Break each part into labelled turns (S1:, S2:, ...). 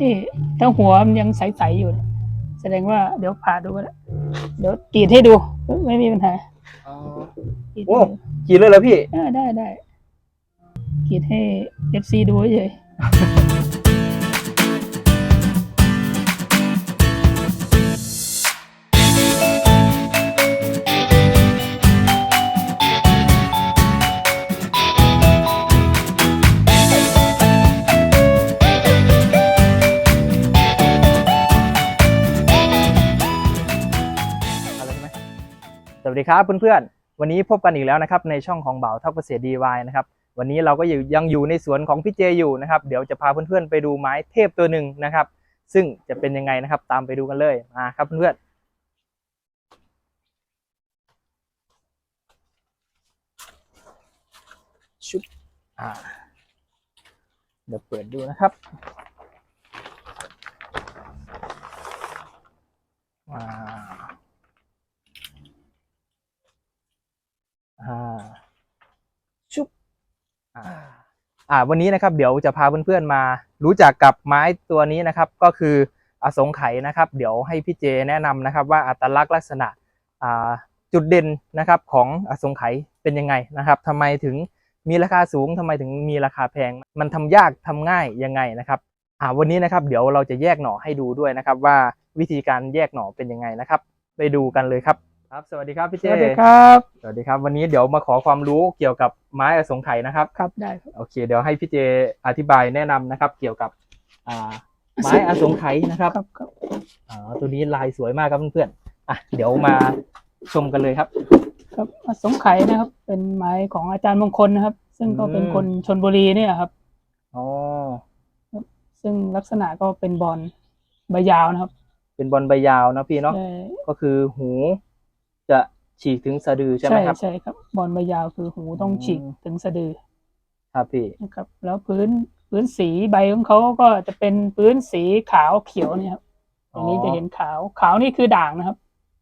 S1: นี่ถ้าหัวมันยังใสๆอยู่เนี่ยแสดงว่าเดี๋ยวผ่าดูก็ได้เดี๋ยวกรีดให้ดู ไม่มีปัญหา
S2: อ๋อก
S1: รีด
S2: โอ้
S1: ให้ดู
S2: กินเลยเหรอพี่
S1: อ่าได้ได้กรีดให้เอฟซีดูเฉย
S2: สวัสดีครับเพื่อนๆ วันนี้พบกันอีกแล้วนะครับในช่องของเบาเท่าเกษตรดีวายนะครับวันนี้เราก็อยู่ยังอยู่ในสวนของพี่เจอยู่นะครับเดี๋ยวจะพาเพื่อนๆไปดูไม้เทพตัวหนึ่งนะครับ ซึ่งจะเป็นยังไงนะครับตามไปดูกันเลยมาครับเพื่อนๆชุบอ่าเดี๋ยวเปิดดูนะครับว้าวอ่าชุบ อ่าอ่าวันนี้นะครับเดี๋ยวจะพาเพื่อนๆมา รู้จักกับไม้ตัวนี้นะครับ ก็คืออสงไขยนะครับ เดี๋ยวให้พี่เจแนะนำนะครับ ว่าอัตลักษณ์ลักษณะอ่าจุดเด่นนะครับของอสงไขยเป็นยังไงนะครับทำไมถึงมีราคาสูงทำไมถึงมีราคาแพง มันทำยากทำง่ายยังไงนะครับอ่าวันนี้นะครับ เดี๋ยวเราจะแยกหน่อให้ดูด้วยนะครับ ว่าวิธีการแยกหน่อเป็นยังไงนะครับ ไปดูกันเลยครับ ครับสวัสดีครับพี่
S1: ๆ
S2: เจ
S1: สวัสดีครับ
S2: สวัสดีครับ วันนี้เดี๋ยวมาขอความรู้เกี่ยวกับไม้อสงไขยนะครับ
S1: ครับได้ครับ
S2: โอเคเดี๋ยวให้พี่เจอธิบายแนะนำนะครับ เกี่ยวกับอ่าไม้อสงไขยนะครับ
S1: ครับครับ
S2: อ๋อตัวนี้ลายสวยมากครับเพื่อนๆอะเดี๋ยวมาชมกันเลยครับ
S1: ครับอสงไขยนะครับ เป็นไม้ของอาจารย์มงคลนะครับ ซึ่งก็เป็น
S2: อืม
S1: คนชนบุรีเนี่ยครับ
S2: อ๋อ
S1: ซึ่งลักษณะก็เป็นบอลใบยาวนะครับ
S2: เป็นบอลใบยาวนะพี่เนาะ
S1: ใช่
S2: ก็คือหู จะฉีกถึงสะดือใช่ไหม
S1: ใช่
S2: ครับ
S1: ใช่ครับบอลใบยาวคือหูต้อง
S2: อืม
S1: ฉีกถึงสะดือ
S2: ครับพี่
S1: นะครับ แล้วพื้นพื้นสีใบของเขาก็จะเป็นพื้นสีขาวเขียวเนี่ยครับอย่างนี้จะเห็นขาวขาวนี่คือด่างนะครับ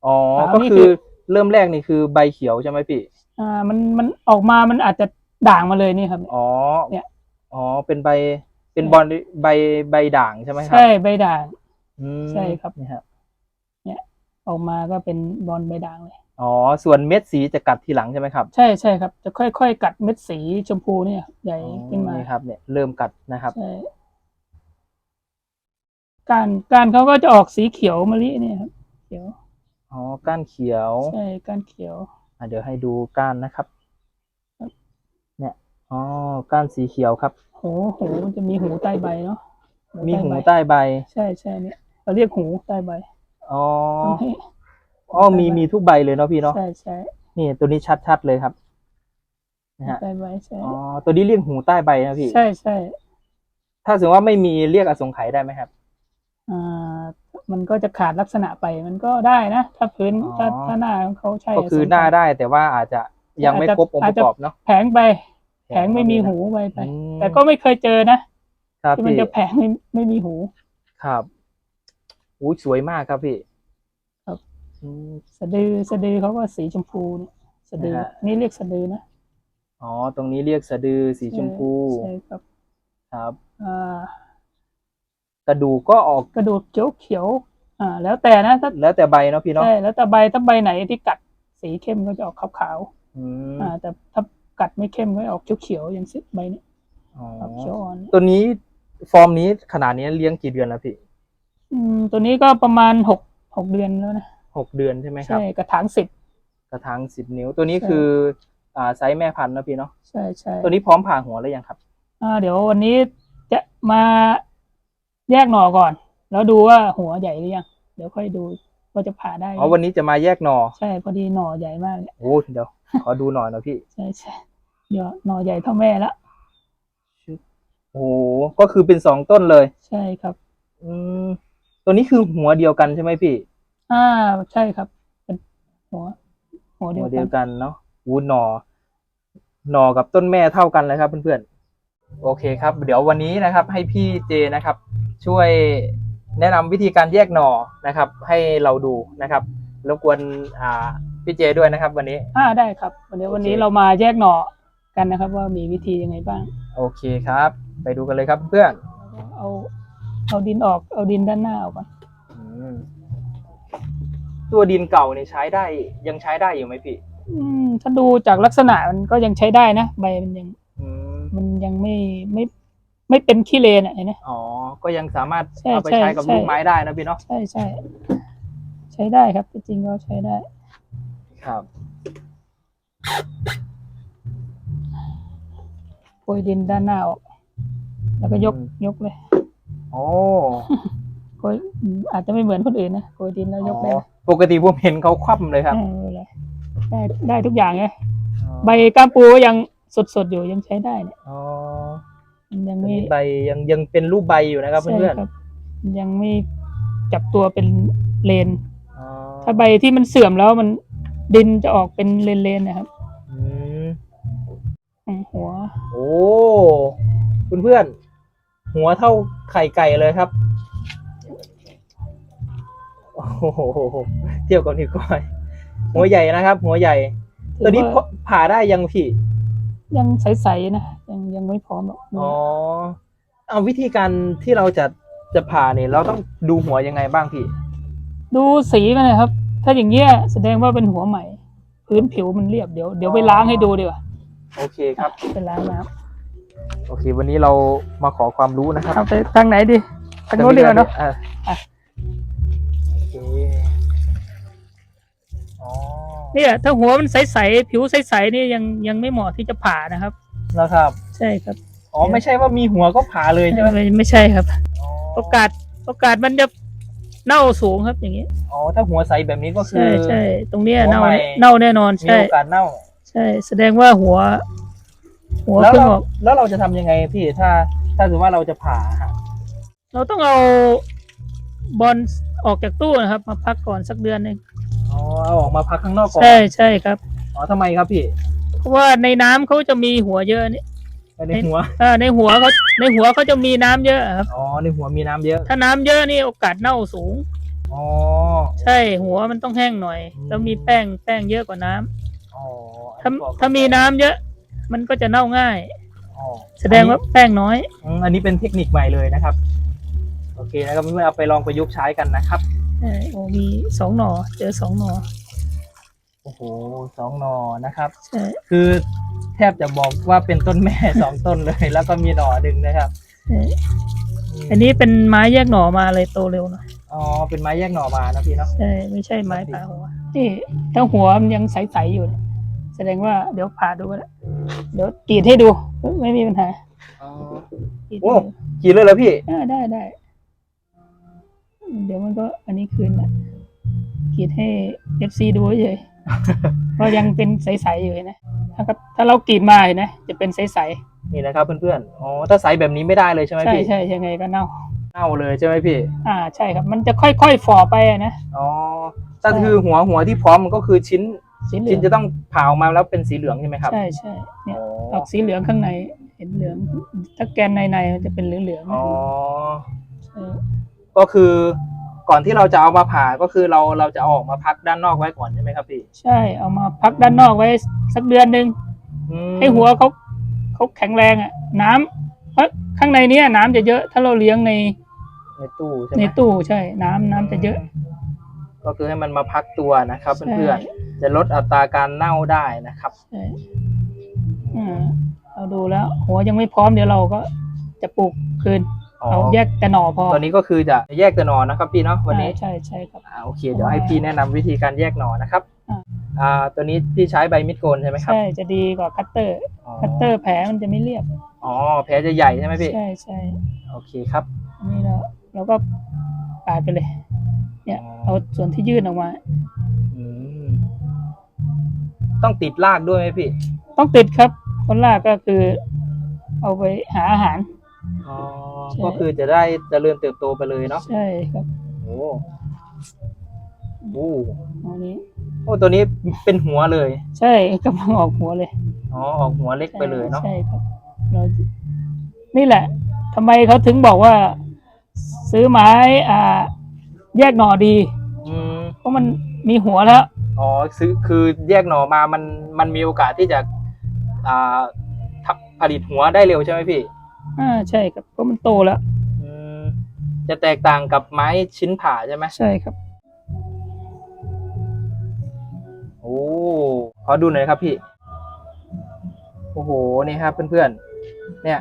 S2: อ๋อ
S1: ขาว
S2: ก็
S1: นี่
S2: คื
S1: คืออ
S2: เริ่มแรกนี่คือใบเขียวใช่ไหมพี่
S1: อ่ามันมันออกมามันอาจจะด่างมาเลยนี่ครับ
S2: อ๋อ
S1: เนี่ย
S2: อ๋อเป็นใบเป็น
S1: ใช่
S2: บอลใบใบด่างใช่ไหมครับ
S1: ใช่ใบด่าง
S2: อืม
S1: ใช่ครับ
S2: นี่ฮะ
S1: ออกมาก็เป็นบอลใบด่างเลย
S2: อ๋อ ส่วนเม็ดสีจะกัดทีหลังใช่ไหมครับ
S1: ใช่ใช่ครับ จะค่อยๆ กัดเม็ดสีชมพูเนี่ยครับใหญ่ขึ้นมา
S2: นี่ครับเนี่ยเริ่มกัดนะครับ
S1: ใช่การการเขาก็จะออกสีเขียวมะลิเนี่ยครับเขียว
S2: อ๋อก้านเขียว
S1: ใช่การเขียว
S2: อะเดี๋ยวให้ดูก้านนะครับ
S1: ครับ
S2: เนี่ยอ๋อก้านสีเขียวครับ
S1: หูหูมันจะมีหูใต้ใบเนาะ
S2: มีหู
S1: ใบ
S2: ใต้ใบ
S1: ใช่ใช่เนี่ยเราเรียกหูใต้ใบ
S2: อ๋อ
S1: ต้องให้
S2: อ๋อมีมีทุกใบเลยเนาะพี่เนาะ
S1: ใช่ใช่
S2: นี่ตัวนี้ชัดๆเลยครับนะฮะ
S1: ใต้ใบใช่
S2: อ๋อตัวนี้เรียกหูใต้ใบนะพี่
S1: ใช่ใช่
S2: ถ้าสมมติว่าไม่มีเรียกอสงไขยได้ไหมครับ
S1: อ่ามันก็จะขาดลักษณะไปมันก็ได้นะถ้าพื้น
S2: อ๋อ
S1: ถ้าถ้าหน้าของเขาใช่
S2: ก็คือหน้าได้แต่ว่าอาจจะยังไม่ครบองค์ประกอบเนาะ
S1: แผงไปแผงไม่มีหูไปไป
S2: อืม
S1: แต่ก็ไม่เคยเจอนะครับที่มัน
S2: พี่
S1: จะแผงไม่ไม่มีหู
S2: ครับ อู้สวยมากครับพี่
S1: ครับ
S2: อืม
S1: สะดือสะดือเขาก็สีชมพูเนี่ยสะดือ
S2: นะฮะ
S1: นี่เรียกสะดือนะ
S2: อ๋อ ตรงนี้เรียกสะดือสีชมพู
S1: ใช่ครับ
S2: ครับ
S1: อ่า
S2: กระดูกก็ออก
S1: กระดูกเขียวเขียวๆอ่า แล้วแต่นะถ้า
S2: แล้วแต่ใบเนาะพี่เนาะ
S1: ใช่แล้วแต่ใบถ้าใบไหนที่กัดสีเข้มก็จะออกขาว
S2: อืม
S1: ๆอ่า แต่ถ้ากัดไม่เข้มก็ออกเขียวๆอย่างสิใบนี้
S2: อ๋อ
S1: ครับเขียวอ่อน
S2: ตัวนี้ฟอร์มนี้ขนาดนี้เลี้ยงกี่เดือนแล้วพี่
S1: อืมตัวนี้ก็ประมาณหกหกเดือนแล้วนะ
S2: หกเดือนใช่ไหมครับ
S1: ใช่กระถางสิบ
S2: กระถางสิบนิ้ว ตัวนี้
S1: ใช่
S2: คืออ่าไซส์แม่พันธุ์นะพี่เนาะ
S1: ใช่ใช่
S2: ตัวนี้พร้อมผ่าหัวแล้วยังครับ
S1: อ่าเดี๋ยววันนี้จะมาแยกหน่อก่อน แล้วดูว่าหัวใหญ่หรือยังเดี๋ยวค่อยดูว่าจะผ่าได้ไหม
S2: อ๋อวันนี้จะมาแยกหนอ
S1: ใช่พอดีหน่อใหญ่มากเลย
S2: โอ้เดี๋ยวขอดูหน่อยนะพี่
S1: ใช่ใช่เดี๋ยวหน่อใหญ่เท่าแม่ละ
S2: โอ้โหก็คือเป็นสองต้นเลย
S1: ใช่ครับ
S2: อืม ตัวนี้คือหัวเดียวกันใช่ไหมพี่
S1: อ่าใช่ครับ เป็นหัว หัวเดี
S2: หั
S1: ยวว
S2: เดี
S1: กั
S2: ยวนกันเนาะวูหนอหนอกับต้นแม่เท่ากันเลยครับเพื่อนๆ โอเคครับ เดี๋ยววันนี้นะครับ ให้พี่เจนะครับ ช่วยแนะนำวิธีการแยกหน่อนะครับ ให้เราดูนะครับรบกวนอ่าพี่เจด้วยนะครับ วันนี้
S1: อ่าได้ครับ วันนี้วันนี้
S2: โอเค
S1: เรามาแยกหน่อกันนะครับ ว่ามีวิธียังไงบ้าง
S2: โอเคครับ ไปดูกันเลยครับเพื่อน
S1: เอา เอาดินออกเอาดินด้านหน้าออกก่อน
S2: อืมตัวดินเก่าเนี่ยใช้ได้ยังใช้ได้อยู่ไหมพี่
S1: อืมถ้าดูจากลักษณะมันก็ยังใช้ได้นะใบมันยัง
S2: อืม
S1: มันยังไม่ไม่ไม่เป็นขี้เลนอะเห็นไหม
S2: อ๋อ ก็ยังสามารถ
S1: ใช่
S2: เอาไป
S1: ใช่
S2: ใช้กับ
S1: ใช่
S2: ลูกไม้ได้นะพี่เนาะ
S1: ใช่ใช่ใช้ได้ครับจริงๆก็ใช้ได้
S2: ครับ
S1: โปรยดินด้านหน้าออกแล้วก็ยกยกเลย
S2: โอ้
S1: โปรยอืมอาจจะไม่เหมือนคนอื่นนะโปรยดินแล้วยกเลย
S2: อ๋อปกติผมเห็นเขาคว่ำเลยครับ
S1: เออเลยได้ได้ทุกอย่างไงใบก้ามปูก็ยังสดๆอยู่ยังใช้ได้เนี่ย
S2: อ๋อ
S1: มันยัง
S2: อัน
S1: ไม่
S2: นี้ใบยังยังเป็นรูปใบอยู่นะครับ
S1: ใช่
S2: เพื่อน
S1: ครับยังไม่จับตัวเป็นเลน
S2: ๆอ๋อ
S1: ถ้าใบที่มันเสื่อมแล้วมันดินจะออกเป็นเลนๆนะครับ
S2: อืม
S1: อืมหัว
S2: โอ้เพื่อนๆ หัวเท่าไข่ไก่เลยครับ โอ้โห เทียบกับนิ้วก้อย หัวใหญ่นะครับ หัวใหญ่ ตัวนี้
S1: ถือว่า
S2: ผ่าได้ยังพี่
S1: ยังใสๆนะ ยังยังไม่พร้อมหรอก
S2: อ๋อ เอาวิธีการที่เราจะจะผ่าเนี่ย เราต้องดูหัวยังไงบ้างพี่
S1: ดูสีมันนะครับ ถ้าอย่างเงี้ยแสดงว่าเป็นหัวใหม่ พื้นผิวมันเรียบเดี๋ยวเดี๋ยวไปล้างให้ดูดีกว่า
S2: โอเคครับ
S1: ไปล้างน้
S2: โอเค วันนี้เรามาขอความรู้นะคำรับ
S1: เอาไปทางไหนดีทางโน้นดีกว่าเนาะ
S2: อ่
S1: อะ
S2: โอเคอ๋อ
S1: เนี่ยถ้าหัวมันใสๆผิวใสๆนี่ยังยังไม่เหมาะที่จะผ่านะครับ
S2: แล้วครับ
S1: ใช่ครับ
S2: อ๋อไม่ใช่ว่ามีหัวก็ผ่าเลยใช่ไหม
S1: ไม่ไม่ใช่ครับ
S2: อ๋อ
S1: โอกาสโอกาสมันจะเน่าสูงครับอย่างนี้
S2: อ๋อถ้าหัวใสแบบนี้ก็คื
S1: ใช่
S2: อ
S1: ใช่ตรงเนี้ย
S2: หัว
S1: เน่า
S2: ใหม่
S1: เน่าแน่นอน
S2: มี
S1: ใช่
S2: โอกาสเน่า
S1: ใช่ แสดงว่าหัว หัว
S2: แล้ว
S1: เพิ่ง
S2: เรา
S1: ออก
S2: แล้วเราจะทำยังไงพี่ถ้า ถ้าสมมติว่าเราจะผ่าฮะ
S1: เราต้องเอาบอลออกจากตู้นะครับ มาพักก่อนสักเดือนหนึ่ง
S2: อ๋อเอาออกมาพักข้างนอกก่อน
S1: ใช่ใช่ครับ
S2: อ๋อทำไมครับพี่
S1: เพราะว่าในน้ำเขาจะมีหัวเยอะนี่
S2: ในหัว
S1: อ่าในหัวเขาในหัวเขาจะมีน้ำเยอะครับ
S2: อ๋อในหัวมีน้ำเยอะ
S1: ถ้าน้ำเยอะนี่โอกาสเน่าสูง
S2: อ๋อ
S1: ใช่หัวมันต้องแห้งหน่อย
S2: อืม
S1: แล้วมีแป้งแป้งเยอะกว่าน้ำ
S2: อ๋อ
S1: ถ้า
S2: อันนี้บอก
S1: ถ้ามีน้ำเยอะ มันก็จะเน่าง่าย
S2: อ๋อ
S1: แสดงว่าแป้งน้อย
S2: อืมอันนี้เป็นเทคนิคใหม่เลยนะครับ โอเคนะครับเพื่อนๆเอาไปลองประยุกต์ใช้กันนะครับ
S1: ใช่โอ้มีสองหน่อ เจอสองหน่อ
S2: โอ้โหสองหนอนะครับ
S1: ใช่
S2: คือแทบจะบอกว่าเป็นต้นแม่ สองต้นเลย แล้วก็มีหน่อหนึ่งนะครับ
S1: ใช่
S2: ม
S1: อันนี้เป็นไม้แยกหน่อมาเลยโตเร็วหน่อย
S2: อ๋อ เป็นไม้แยกหน่อมานะพี่เนาะ
S1: ใช่ไม่ใช่ไม้ผ่าหัวนี่ถ้าหัวมันยังใสๆอยู่เนี่ย แสดงว่าเดี๋ยวผ่าดูก็ได้เดี๋ยวกรีดให้ดู ไม่มีปัญหา
S2: อ๋อก
S1: รีด
S2: โอ้
S1: ให้ดู
S2: กี่เลยเหรอพี่
S1: อ่าได้ได้ เดี๋ยวมันก็อันนี้คืนละกรีดให้เอฟซีดูเฉยเพราะยังเป็นใสๆอยู่เห็นะถ้าครับถ้าเรากรีดมาเห็นนะจะเป็นใส
S2: นี่นะครับเพื่อนๆ อ๋อ ถ้าใสแบบนี้ไม่ได้เลยใช่ไหม
S1: ๆใช่
S2: พี่
S1: ใช่ยังไงก็เน่า
S2: เน่าเลยใช่ไหมพี่
S1: อ่าใช่ครับ มันจะค่อยๆฝ่อไปอะนะ
S2: อ๋อถ้าคือหัวหัวที่พร้อมมันก็คือชิ้น
S1: สีเหลื
S2: ชิ้
S1: อนง
S2: จะต้องผ่าออกมาแล้วเป็นสีเหลืองใช่ไหมครับ
S1: ใช่ใช่เนี่ย
S2: อ๋อ
S1: ออกสีเหลืองข้างในเห็นเหลือง ถ้าแกนในในๆมันจะเป็นเหลืองๆ
S2: อ๋อ
S1: ใช่
S2: ก็คือก่อนที่เราจะเอามาผ่าก็คือเราเราจะเอาออกมาพักด้านนอกไว้ก่อนใช่ไหมครับพี่
S1: ใช่เอามาพักด้านนอกไว้สักเดือนหนึ่ง
S2: อืม
S1: ให้หัวเขาเขาแข็งแรงอะ น้ำเพราะข้างในเนี้ยน้ำจะเยอะถ้าเราเลี้ยงใน
S2: ในตู้ใช่ไห
S1: ใน
S2: ม
S1: ตู้ใช่ น้ำน้ำจะเยอะ
S2: ก็คือให้มันมาพักตัวนะครับ
S1: ใช่
S2: เพื่อนๆจะลดอัตราการเน่าได้นะครับ
S1: ใช่อ่าเราดูแล้วหัวยังไม่พร้อมเดี๋ยวเราก็จะปลูกคืน
S2: อ๋อ
S1: เอาแยกแต่หน่อพอ
S2: ตอนนี้ก็คือจะแยกแต่หนอนนะครับพี่เนาะวันนี้
S1: อ่าใช่ใช่ครับ
S2: อ่าโอเคเดี๋ยวให้พี่แนะนำวิธีการแยกหนอนนะครับ
S1: อ่า
S2: อ่าตัวนี้พี่ใช้ใบมิดโกนใช่ไหมครับ
S1: ใช่จะดีกว่าคัตเตอร์
S2: อ๋อ
S1: คัตเตอร์แผลมันจะไม่เรียบ
S2: อ๋อแผลจะใหญ่ใช่ไหมพี่
S1: ใช่ใช่
S2: โอเคครับ
S1: อันนี้เราเราก็ปาดไปเลย เนี่ย
S2: อ๋อ
S1: เอาส่วนที่ยื่นออกมา
S2: อืมต้องติดรากด้วยไหมพี่
S1: ต้องติดครับ คนแรกก็คือ เอาไปหาอาหาร
S2: อ๋อ
S1: ใช่
S2: ก็คือจะได้เจริญเติบโตไปเลยเนาะ
S1: ใช่ครับ
S2: โอ้โห
S1: อันนี้
S2: โอ้ตัวนี้เป็นหัวเลย
S1: ใช่กำลังออกหัวเลย
S2: อ๋อ ออกหัวเล็กไปเลยเนาะ
S1: ใช่ครับเรานี่แหละทำไมเขาถึงบอกว่า ซื้อไม้อ่า แยกหน่อดี
S2: อืม
S1: เพราะมันมีหัวแล้ว
S2: อ๋อซื้อคือแยกหน่อมามันมันมีโอกาสที่จะอ่าทับผลิตหัวได้เร็วใช่ไหมพี่
S1: อ่าใช่ครับเพราะมันโตแล้ว
S2: อืมจะแตกต่างกับไม้ชิ้นผ่าใช่ไหม
S1: ใช่ครับ
S2: โอ้ขอดูหน่อยครับพี่ โอ้โหนี่ครับเพื่อนๆเนี่ย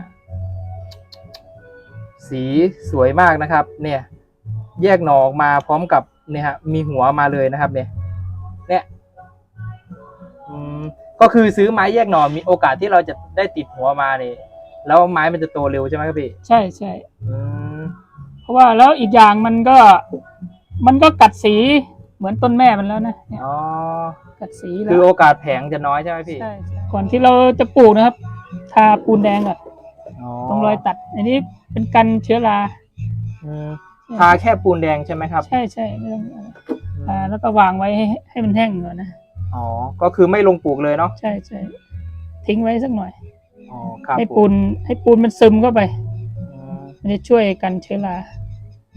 S2: สีสวยมากนะครับ เนี่ย แยกหน่อออกมาพร้อมกับเนี่ยฮะมีหัวมาเลยนะครับเนี่ยเนี่ยอืมก็คือซื้อไม้แยกหน่อมีโอกาสที่เราจะได้ติดหัวมาเนี่ยแล้วไม้มันจะโตเร็วใช่ไหมครับพี่
S1: ใช่ใช่
S2: อืม
S1: เพราะว่าแล้วอีกอย่างมันก็ มันก็กัดสีเหมือนต้นแม่มันแล้วนะเนี่ย
S2: อ๋อ
S1: กัดสีแล้
S2: คือ
S1: ว
S2: โอกาสแผงจะน้อยใช่ไหมพี่
S1: ใช่ใช่ก่อนที่เราจะปลูกนะครับ ทาปูนแดงก่อน
S2: อ๋อ
S1: ตรงรอยตัด อันนี้เป็นกันเชื้อรา
S2: อืม ทาแค่ปูนแดงใช่ไหมครับ
S1: ใช่ใช่ไม่ต้องอะไรทาแล้วก็วางไว้ให้ให้มันแห้งก่อนนะ
S2: อ๋อ ก็คือไม่ลงปลูกเลยเนาะ
S1: ใช่ใช่ทิ้งไว้สักหน่อย
S2: อ๋อครับ
S1: ให้
S2: ผม
S1: ปูนให้ปูนมันซึมเข้าไป
S2: อืม
S1: มันจะช่วยกันเชื้อรา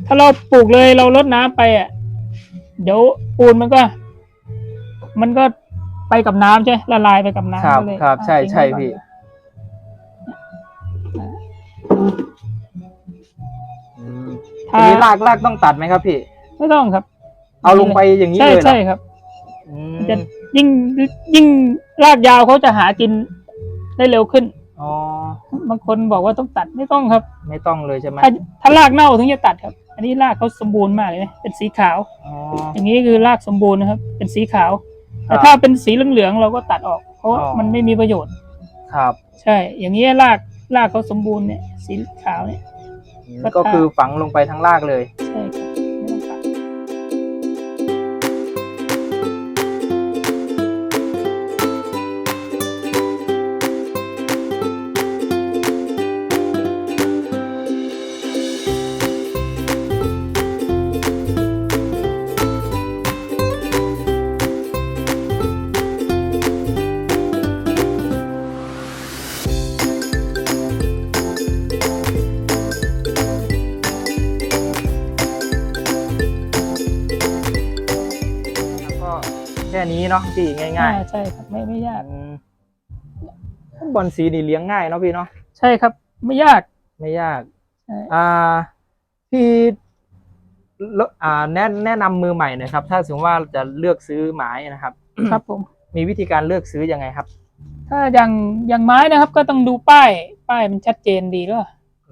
S1: ถ้าเราปลูกเลยเราลดน้ำไปอะเดี๋ยวปูนมันก็ มันก็ไปกับน้ำใช่ละลายไปกับน้ำ
S2: ครับ
S1: ก็เลย
S2: ครับ ใช่
S1: ทิ้ง
S2: ใช่
S1: ไว้ก่อน
S2: พี่ ม
S1: ถ้า
S2: ทีนี้รากรากต้องตัดไหมครับพี่
S1: ไม่ต้องครับ
S2: เอาลงไปอย่างนี้
S1: ใช่
S2: เลยเหรอ
S1: ใช่ครับ
S2: อืม
S1: จะยิ่งยิ่งรากยาวเขาจะหากินได้เร็วขึ้น
S2: อ๋อ
S1: บางคนบอกว่าต้องตัดไม่ต้องครับ
S2: ไม่ต้องเลยใช่ไหม
S1: ถ้าถ้ารากเน่าถึงจะตัดครับ อันนี้รากเขาสมบูรณ์มากเลยนะเป็นสีขาว
S2: อ๋อ
S1: อย่างนี้คือรากสมบูรณ์นะครับ เป็นสีขาว
S2: ครั
S1: แต่
S2: บ
S1: ถ้าเป็นสีเหลืองๆเราก็ตัดออก เพราะว่า
S2: อ๋อ
S1: มันไม่มีประโยชน์
S2: ครับ
S1: ใช่ อย่างนี้รากรากเขาสมบูรณ์เนี่ย สีขาวเนี่ย
S2: อืม
S1: ก็
S2: ก็คือฝังลงไปทั้งรากเลย
S1: ใช่ค่ะ
S2: นี้เนาะพี่ง่าย
S1: อ่าใช่ครับไม่ไม่ยาก
S2: ๆอืมบอลสีนี่เลี้ยงง่ายเนาะพี่เนาะ
S1: ใช่ครับ ไม่ยาก
S2: ไม่ยาก
S1: ใช่
S2: อ่าพี่ลอ่าแนะแนะนำมือใหม่หน่อยครับ ถ้าสมมติว่าจะเลือกซื้อไม้นะครับ
S1: ครับผม
S2: มีวิธีการเลือกซื้อยังไงครับ
S1: ถ้าอย่างอย่างไม้นะครับ ก็ต้องดูป้าย ป้ายมันชัดเจนดีก็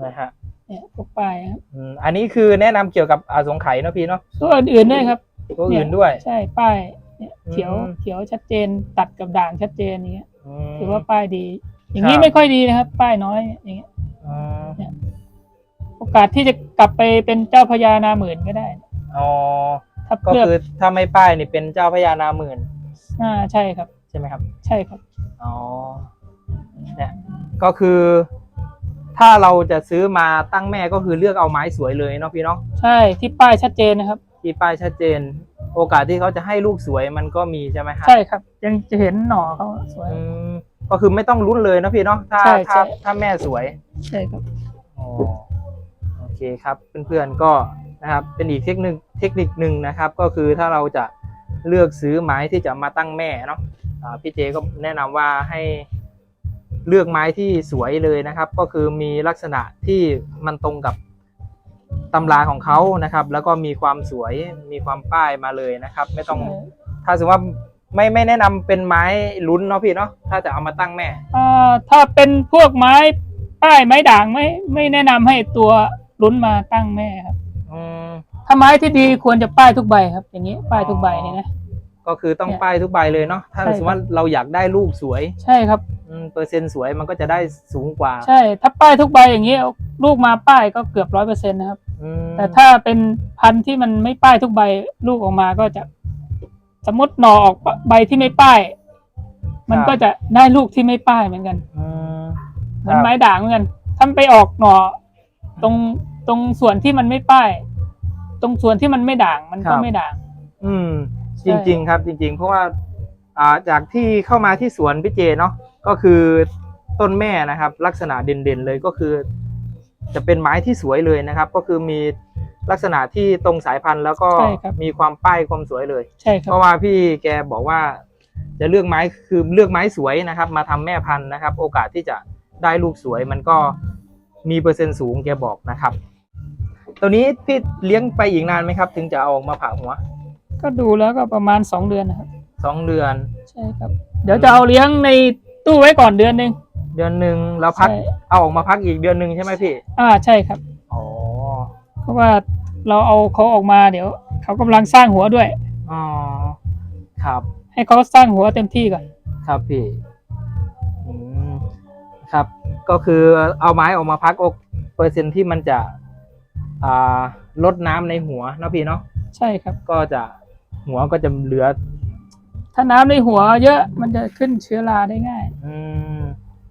S2: นะฮะ
S1: เนี่ยพวกป้ายนะครับ
S2: อืมอันนี้คือแนะนำเกี่ยวกับอาสงไขยเนาะพี่เนาะ
S1: ตัวอื่นๆด้วยครับ
S2: ตัวอื่นด้วย
S1: ใช่ป้าย เนี่ยเขียว
S2: อืม
S1: เขียวชัดเจน ตัดกับด่างชัดเจนอย่างเงี้ย
S2: ม
S1: ถือว่าป้ายดี อย่างนี้
S2: ครับ
S1: ไม่ค่อยดีนะครับ ป้ายน้อยอย่างเงี้ย
S2: อืม
S1: โอกาสที่จะกลับไปเป็นเจ้าพญานาหมื่นก็ได้
S2: อ๋อ
S1: ถ้า
S2: ก็
S1: เลือก
S2: คือถ้าไม่ป้ายนี่เป็นเจ้าพญานาหมื่น
S1: อ่าใช่ครับ
S2: ใช่ไหมครับ
S1: ใช่ครับ
S2: อ๋อเนี่ยก็คือถ้าเราจะซื้อมาตั้งแม่ก็คือเลือกเอาไม้สวยเลยเนาะพี่เนาะ
S1: ใช่ที่ป้ายชัดเจนนะครับ
S2: ที่ป้ายชัดเจน โอกาสที่เขาจะให้ลูกสวยมันก็มีใช่ไหมครับ
S1: ใช่ครับ ยังจะเห็นหน่อเขาสวย
S2: อืมก็คือไม่ต้องลุ้นเลยนะพี่เนาะถ้า
S1: ใช่
S2: ถ้า
S1: ใช่
S2: ถ้าแม่สวย
S1: ใช่ครับ
S2: อ๋อโอเคครับเพื่อนๆก็นะครับเป็นอีกเทคนิคเทคนิคหนึ่งนะครับ ก็คือถ้าเราจะเลือกซื้อไม้ที่จะมาตั้งแม่เนาะอ่าพี่เจก็แนะนำว่าให้เลือกไม้ที่สวยเลยนะครับ ก็คือมีลักษณะที่มันตรงกับ ตำราของเขานะครับ แล้วก็มีความสวยมีความป้ายมาเลยนะครับ ไม่ต้องถ้าสมมติว่าไม่ไม่แนะนำเป็นไม้ลุ้นเนาะพี่เนาะถ้าจะเอามาตั้งแม่
S1: อ่าถ้าเป็นพวกไม้ป้ายไม้ด่างไม่ไม่แนะนำให้ตัวลุ้นมาตั้งแม่ครับ
S2: อืม
S1: ถ้าไม้ที่ดีควรจะป้ายทุกใบครับ อย่างนี้ป้ายทุกใบเนี่ยนะ
S2: ก็คือต้อง
S1: เนี่ย
S2: ป้ายทุกใบเลยเนาะถ้า
S1: ใช่
S2: สมมติว่าเราอยากได้ลูกสวย
S1: ใช่ครับ
S2: อืมเปอร์เซ็นต์สวยมันก็จะได้สูงกว่า
S1: ใช่ ถ้าป้ายทุกใบอย่างนี้เอาลูกมาป้ายก็เกือบร้อยเปอร์เซ็นต์นะครับ
S2: อืม
S1: แต่ถ้าเป็นพันธุ์ที่มันไม่ป้ายทุกใบลูกออกมาก็จะ สมมติหน่อออกใบที่ไม่ป้าย มันก็จะได้ลูกที่ไม่ป้ายเหมือนกัน
S2: อืม
S1: เหมือนไม้ด่างเหมือนกันถ้ามันไปออกหน่อ ตรงตรงส่วนที่มันไม่ป้าย ตรงส่วนที่มันไม่ด่างมันก็ไม่ด่าง
S2: อืม
S1: ใช่
S2: จริง ๆ ครับจริง ๆ เพราะว่าอ่าจากที่เข้ามาที่สวนพี่เจเนาะก็คือต้นแม่นะครับ ลักษณะเด่นๆเลยก็คือ จะเป็นไม้ที่สวยเลยนะครับ ก็คือมีลักษณะที่ตรงสายพันธุ์แล้วก็
S1: ใช่ครับ
S2: มีความป้ายความสวยเลย
S1: ใช่ครั
S2: เพ
S1: บ
S2: ราะว่าพี่แกบอกว่า จะเลือกไม้คือเลือกไม้สวยนะครับ มาทำแม่พันธุ์นะครับ โอกาสที่จะได้ลูกสวยมันก็มีเปอร์เซ็นต์สูงแกบอกนะครับ ตัวนี้พี่เลี้ยงไปอีกนานไหมครับ ถึงจะเอาออกมาผ่าหัว
S1: ก็ดูแล้วก็ประมาณสองเดือนนะครับ
S2: สองเดือน
S1: ใช่ครับ เดี๋ยวจะเอาเลี้ยงในตู้ไว้ก่อนเดือนหนึ่ง
S2: เดือนหนึ่งแล้วพัก
S1: ใช่
S2: เอาออกมาพักอีกเดือนหนึ่งใช่ไหมพี่
S1: อ่าใช่ครับ
S2: อ๋อ
S1: เพราะว่าเราเอาเขาออกมาเดี๋ยว เขากำลังสร้างหัวด้วย
S2: อ๋อ ครับ
S1: ให้เขาสร้างหัวเต็มที่ก่อน
S2: ครับพี่อืมครับ ก็คือเอาไม้ออกมาพักอกเปอร์เซ็นต์ที่มันจะ อ่า ลดน้ำในหัวเนาะพี่เนาะ
S1: ใช่ครับ
S2: ก็จะ หัวก็จะเหลือ
S1: ถ้าน้ำในหัวเยอะมันจะขึ้นเชื้อราได้ง่าย
S2: อืม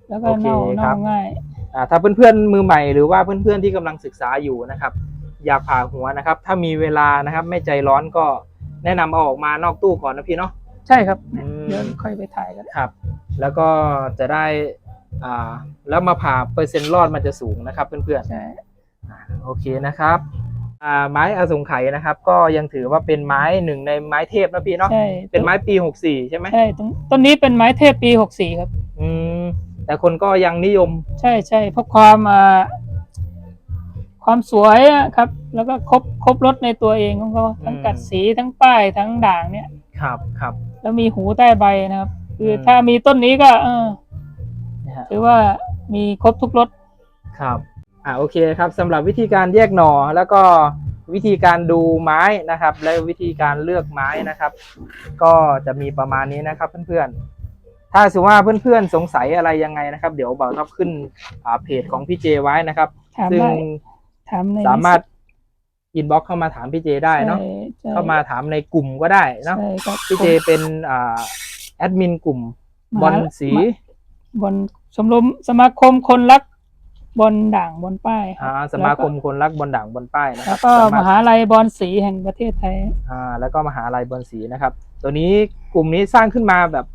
S1: แล้วก็
S2: โอเค
S1: เน่า
S2: ครั
S1: เน่า
S2: บ
S1: ง่าย
S2: อ่าถ้าเพื่อนๆมือใหม่หรือว่าเพื่อนๆที่กำลังศึกษาอยู่นะครับ อยากผ่าหัวนะครับ ถ้ามีเวลานะครับ ไม่ใจร้อนก็แนะนำเอาออกมานอกตู้ก่อนนะพี่เนาะ
S1: ใช่ครับ
S2: อืม
S1: เดี๋ยวค่อยไปถ่ายกัน
S2: ครับ แล้วก็จะได้อ่าแล้วมาผ่าเปอร์เซ็นต์รอดมันจะสูงนะครับ เพื่อน
S1: ใช่
S2: ๆอ่าโอเคนะครับอ่า ไม้อสงไขยนะครับ ก็ยังถือว่าเป็นไม้หนึ่งในไม้เทพนะพี่เนาะ
S1: ใช่
S2: เป็นไม้ปีหกสี่ใช่ไหม
S1: ใช่ตรงต้นนี้เป็นไม้เทพปีหกสี่ครับ
S2: อืมแต่คนก็ยังนิยม
S1: ใช่ใช่เพราะความอ่าความสวยอะครับ แล้วก็ครบครบรถในตัวเองของเขาทั้ง
S2: อืม
S1: กัดสีทั้งป้ายทั้งด่างเนี่ย
S2: ครับครับ
S1: แล้วมีหูใต้ใบนะครับ คืออ
S2: ม
S1: ถ้ามีต้นนี้ก็ เออ
S2: นะฮะ
S1: ถือว่ามีครบทุกรถ
S2: ครับ อ่าโอเคครับสำหรับวิธีการแยกหน่อแล้วก็วิธีการดูไม้นะครับ และวิธีการเลือกไม้นะครับ ก็จะมีประมาณนี้นะครับเพื่อนๆ ถ้าสมมติว่าเพื่อนๆสงสัยอะไรยังไงนะครับ เดี๋ยวเบาท็อปขึ้นอ่าเพจของพี่เจไว้นะครับ
S1: ถาม
S2: ซึ่ง
S1: ได้ถามใน
S2: สามารถอินบ็อกเข้ามาถามพี่เจได้เนาะ
S1: ใช่ใช่
S2: เข้ามาถามในกลุ่มก็ได้เนาะ
S1: ใช่ครับ
S2: พี่เจเป็นอ่าแอดมินกลุ่ม
S1: มหา
S2: บอลสี
S1: บอลชมรมสมาคมคนรัก บอลด่างบอลป้ายครับ
S2: อ่าสมาคมคนรักบอลด่างบอลป้ายนะค
S1: แล้
S2: รั
S1: ว
S2: บ
S1: ก็
S2: สามารถ
S1: มหาลัยบอลสีแห่งประเทศไทย
S2: อ่าแล้วก็มหาลัยบอลศรีนะครับ ตัวนี้กลุ่มนี้สร้างขึ้นมาแบบ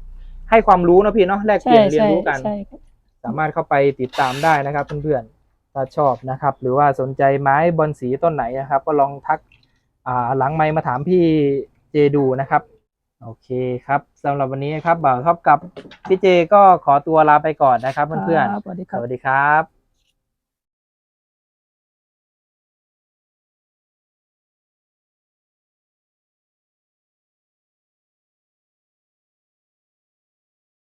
S2: ให้ความรู้นะพี่เนาะแลกเป
S1: ใช่
S2: ลี่ยนเรียน
S1: ใช่
S2: รู้กัน
S1: ใช่ครับ
S2: สามารถเข้าไปติดตามได้นะครับเพื่อนๆ ถ้าชอบนะครับ หรือว่าสนใจไม้บอลสีต้นไหนนะครับ ก็ลองทักอ่าหลังไมค์มาถามพี่เจดูนะครับ โอเคครับสำหรับวันนี้ครับบ่าวท็อปกับพี่เจก็ขอตัวลาไปก่อนนะครับเพื่อน
S1: ครับสวัสดี
S2: ๆ
S1: ค
S2: ส
S1: รับ
S2: วัสดีครับ